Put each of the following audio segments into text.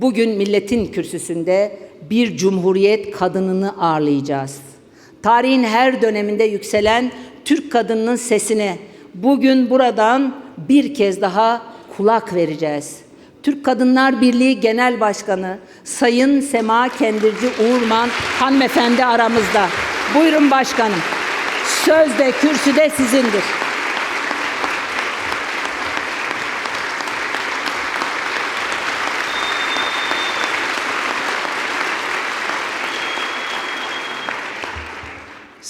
Bugün milletin kürsüsünde bir cumhuriyet kadınını ağırlayacağız. Tarihin her döneminde yükselen Türk kadınının sesine bugün buradan bir kez daha kulak vereceğiz. Türk Kadınlar Birliği Genel Başkanı Sayın Sema Kendirci Uğurman hanımefendi aramızda. Buyurun başkanım. Söz de kürsü de sizindir.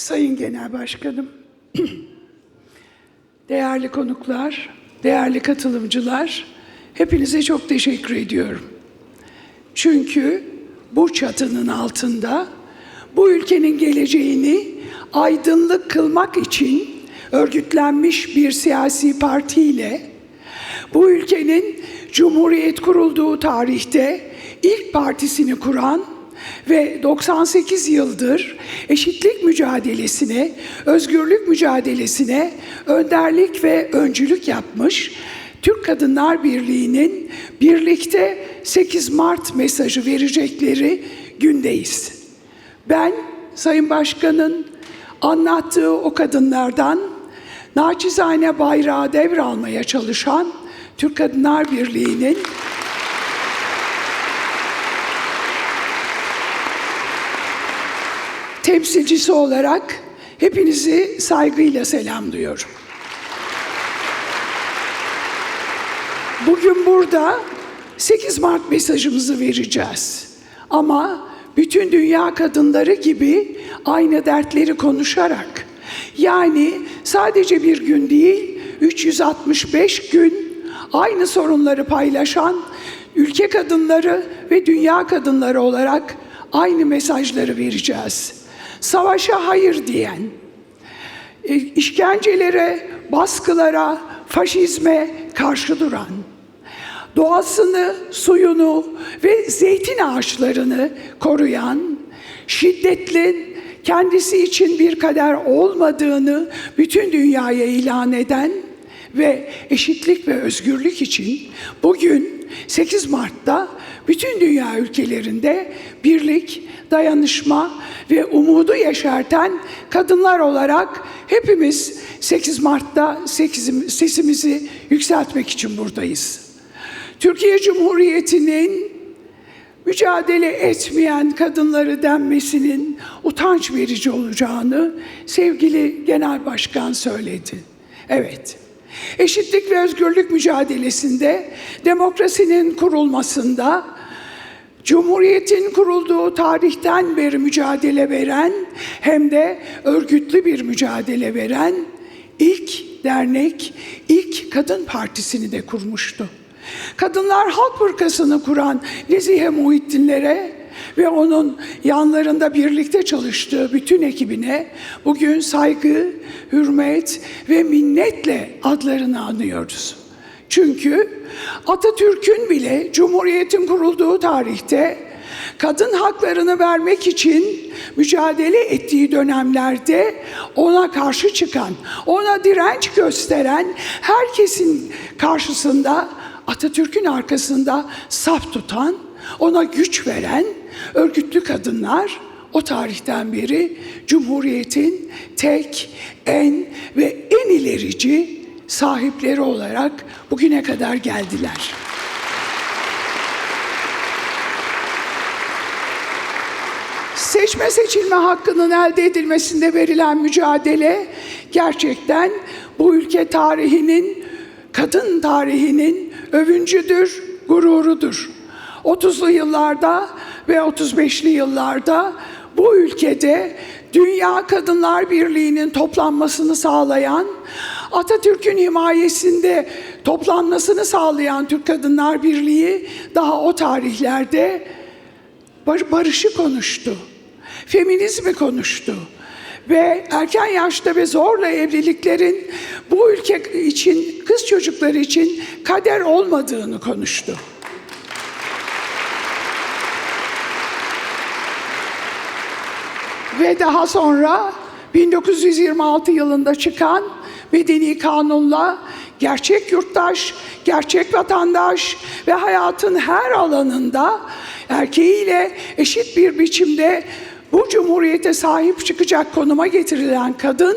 Sayın Genel Başkanım, değerli konuklar, değerli katılımcılar, hepinize çok teşekkür ediyorum. Çünkü bu çatının altında bu ülkenin geleceğini aydınlık kılmak için örgütlenmiş bir siyasi partiyle bu ülkenin Cumhuriyet kurulduğu tarihte ilk partisini kuran ve 98 yıldır eşitlik mücadelesine, özgürlük mücadelesine önderlik ve öncülük yapmış Türk Kadınlar Birliği'nin birlikte 8 Mart mesajı verecekleri gündeyiz. Ben Sayın Başkan'ın anlattığı o kadınlardan naçizane bayrağı devralmaya çalışan Türk Kadınlar Birliği'nin temsilcisi olarak hepinizi saygıyla selamlıyorum. Bugün burada 8 Mart mesajımızı vereceğiz. Ama bütün dünya kadınları gibi aynı dertleri konuşarak yani sadece bir gün değil 365 gün aynı sorunları paylaşan ülke kadınları ve dünya kadınları olarak aynı mesajları vereceğiz. Savaşa hayır diyen, e, işkencelere, baskılara, faşizme karşı duran, doğasını, suyunu ve zeytin ağaçlarını koruyan, şiddetin kendisi için bir kader olmadığını bütün dünyaya ilan eden ve eşitlik ve özgürlük için bugün 8 Mart'ta bütün dünya ülkelerinde birlik, dayanışma ve umudu yeşerten kadınlar olarak hepimiz 8 Mart'ta sesimizi yükseltmek için buradayız. Türkiye Cumhuriyeti'nin mücadele etmeyen kadınları denmesinin utanç verici olacağını sevgili Genel Başkan söyledi. Evet. Eşitlik ve özgürlük mücadelesinde, demokrasinin kurulmasında, Cumhuriyetin kurulduğu tarihten beri mücadele veren hem de örgütlü bir mücadele veren ilk dernek, ilk kadın partisini de kurmuştu. Kadınlar Halk Fırkası'nı kuran Nezihe Muhittinlere ve onun yanlarında birlikte çalıştığı bütün ekibine bugün saygı, hürmet ve minnetle adlarını anıyoruz. Çünkü Atatürk'ün bile Cumhuriyet'in kurulduğu tarihte kadın haklarını vermek için mücadele ettiği dönemlerde ona karşı çıkan, ona direnç gösteren herkesin karşısında Atatürk'ün arkasında saf tutan, ona güç veren örgütlü kadınlar o tarihten beri Cumhuriyet'in tek, en ve en ilerici sahipleri olarak bugüne kadar geldiler. Seçme seçilme hakkının elde edilmesinde verilen mücadele gerçekten bu ülke tarihinin, kadın tarihinin övüncüdür, gururudur. 30'lu yıllarda ve 35'li yıllarda bu ülkede Dünya Kadınlar Birliği'nin toplanmasını sağlayan, Atatürk'ün himayesinde toplanmasını sağlayan Türk Kadınlar Birliği daha o tarihlerde bar- barışı konuştu. Feminizmi konuştu. Ve erken yaşta ve zorla evliliklerin bu ülke için, kız çocukları için kader olmadığını konuştu. Ve daha sonra 1926 yılında çıkan Medeni Kanun'la gerçek yurttaş, gerçek vatandaş ve hayatın her alanında erkeğiyle eşit bir biçimde bu cumhuriyete sahip çıkacak konuma getirilen kadın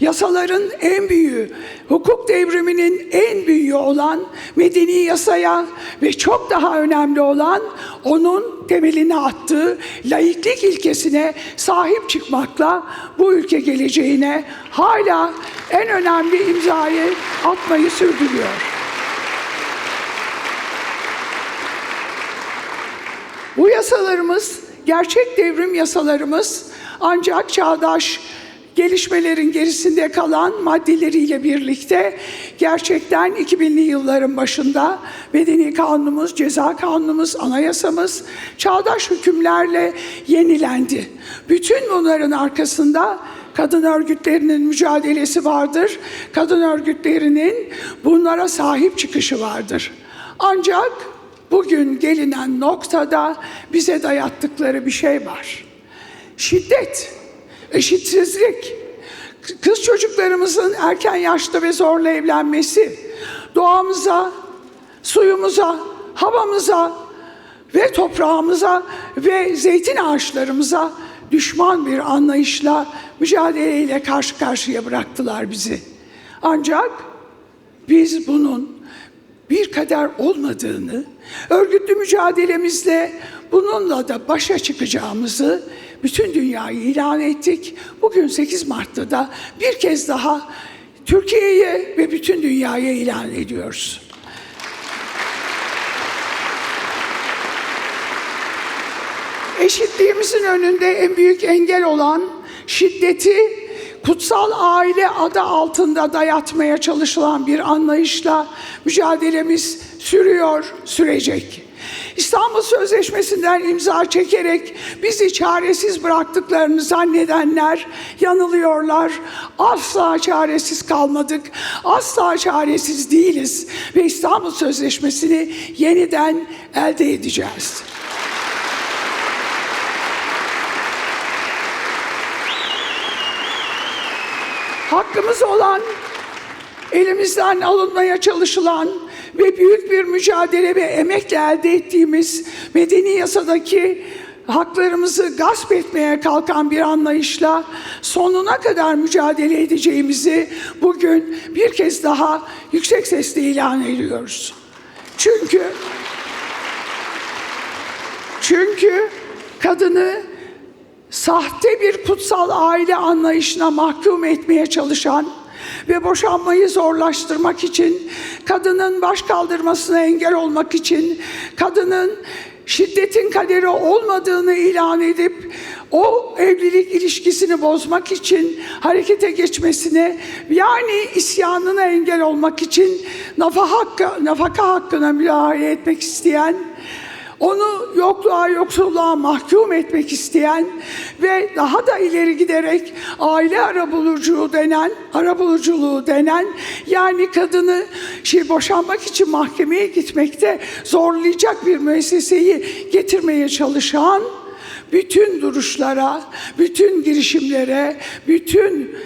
yasaların en büyüğü, hukuk devriminin en büyüğü olan medeni yasaya ve çok daha önemli olan onun temelini attığı laiklik ilkesine sahip çıkmakla bu ülke geleceğine hala en önemli imzayı atmayı sürdürüyor. Bu yasalarımız, gerçek devrim yasalarımız ancak çağdaş gelişmelerin gerisinde kalan maddeleriyle birlikte gerçekten 2000'li yılların başında medeni kanunumuz, ceza kanunumuz, anayasamız çağdaş hükümlerle yenilendi. Bütün bunların arkasında kadın örgütlerinin mücadelesi vardır. Kadın örgütlerinin bunlara sahip çıkışı vardır. Ancak bugün gelinen noktada bize dayattıkları bir şey var. Şiddet, eşitsizlik, kız çocuklarımızın erken yaşta ve zorla evlenmesi, doğamıza, suyumuza, havamıza ve toprağımıza ve zeytin ağaçlarımıza düşman bir anlayışla, mücadeleyle karşı karşıya bıraktılar bizi. Ancak biz bunun bir kader olmadığını, örgütlü mücadelemizle bununla da başa çıkacağımızı bütün dünyayı ilan ettik. Bugün 8 Mart'ta da bir kez daha Türkiye'ye ve bütün dünyaya ilan ediyoruz. Eşitliğimizin önünde en büyük engel olan şiddeti kutsal aile adı altında dayatmaya çalışılan bir anlayışla mücadelemiz sürüyor, sürecek. İstanbul Sözleşmesi'nden imza çekerek bizi çaresiz bıraktıklarını zannedenler yanılıyorlar. Asla çaresiz kalmadık, asla çaresiz değiliz ve İstanbul Sözleşmesi'ni yeniden elde edeceğiz. Hakkımız olan, elimizden alınmaya çalışılan ve büyük bir mücadele ve emekle elde ettiğimiz medeni yasadaki haklarımızı gasp etmeye kalkan bir anlayışla sonuna kadar mücadele edeceğimizi bugün bir kez daha yüksek sesle ilan ediyoruz. Çünkü çünkü kadını sahte bir kutsal aile anlayışına mahkum etmeye çalışan ve boşanmayı zorlaştırmak için, kadının baş kaldırmasına engel olmak için, kadının şiddetin kaderi olmadığını ilan edip o evlilik ilişkisini bozmak için harekete geçmesine yani isyanına engel olmak için nafaka, hakkı, nafaka hakkına müdahale etmek isteyen onu yokluğa, yoksulluğa mahkum etmek isteyen ve daha da ileri giderek aile arabuluculuğu denen, arabuluculuğu denen yani kadını şey boşanmak için mahkemeye gitmekte zorlayacak bir müesseseyi getirmeye çalışan bütün duruşlara, bütün girişimlere, bütün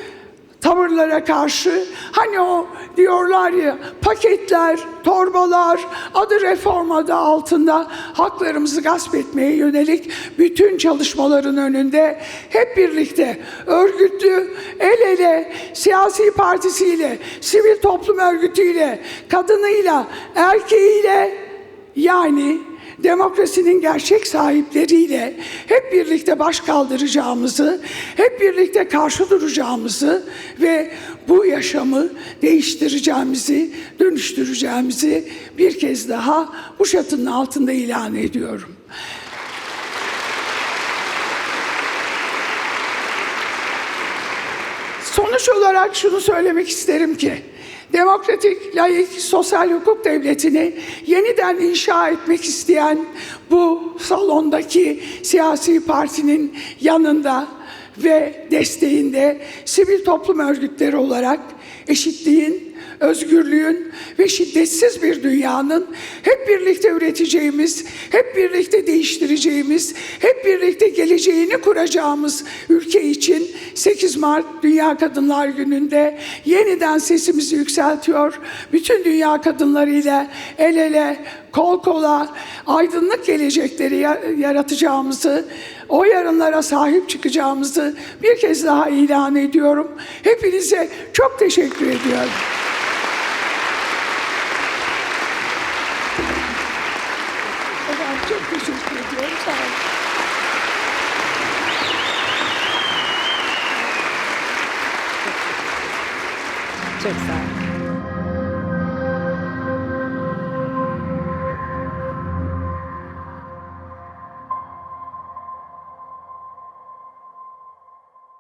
tavırlara karşı hani o diyorlar ya paketler, torbalar, adı reform adı altında haklarımızı gasp etmeye yönelik bütün çalışmaların önünde hep birlikte örgütlü, el ele, siyasi partisiyle, sivil toplum örgütüyle, kadınıyla, erkeğiyle yani demokrasinin gerçek sahipleriyle hep birlikte baş kaldıracağımızı, hep birlikte karşı duracağımızı ve bu yaşamı değiştireceğimizi, dönüştüreceğimizi bir kez daha bu çatının altında ilan ediyorum. Sonuç olarak şunu söylemek isterim ki, demokratik, layık, sosyal hukuk devletini yeniden inşa etmek isteyen bu salondaki siyasi partinin yanında ve desteğinde sivil toplum örgütleri olarak eşitliğin, özgürlüğün ve şiddetsiz bir dünyanın hep birlikte üreteceğimiz, hep birlikte değiştireceğimiz, hep birlikte geleceğini kuracağımız ülke için 8 Mart Dünya Kadınlar Günü'nde yeniden sesimizi yükseltiyor. Bütün dünya kadınlarıyla el ele, kol kola, aydınlık gelecekleri ya- yaratacağımızı, o yarınlara sahip çıkacağımızı bir kez daha ilan ediyorum. Hepinize çok teşekkür ediyorum. Efendim çok teşekkür ediyorum. Sağ olun. Çok sağ olun.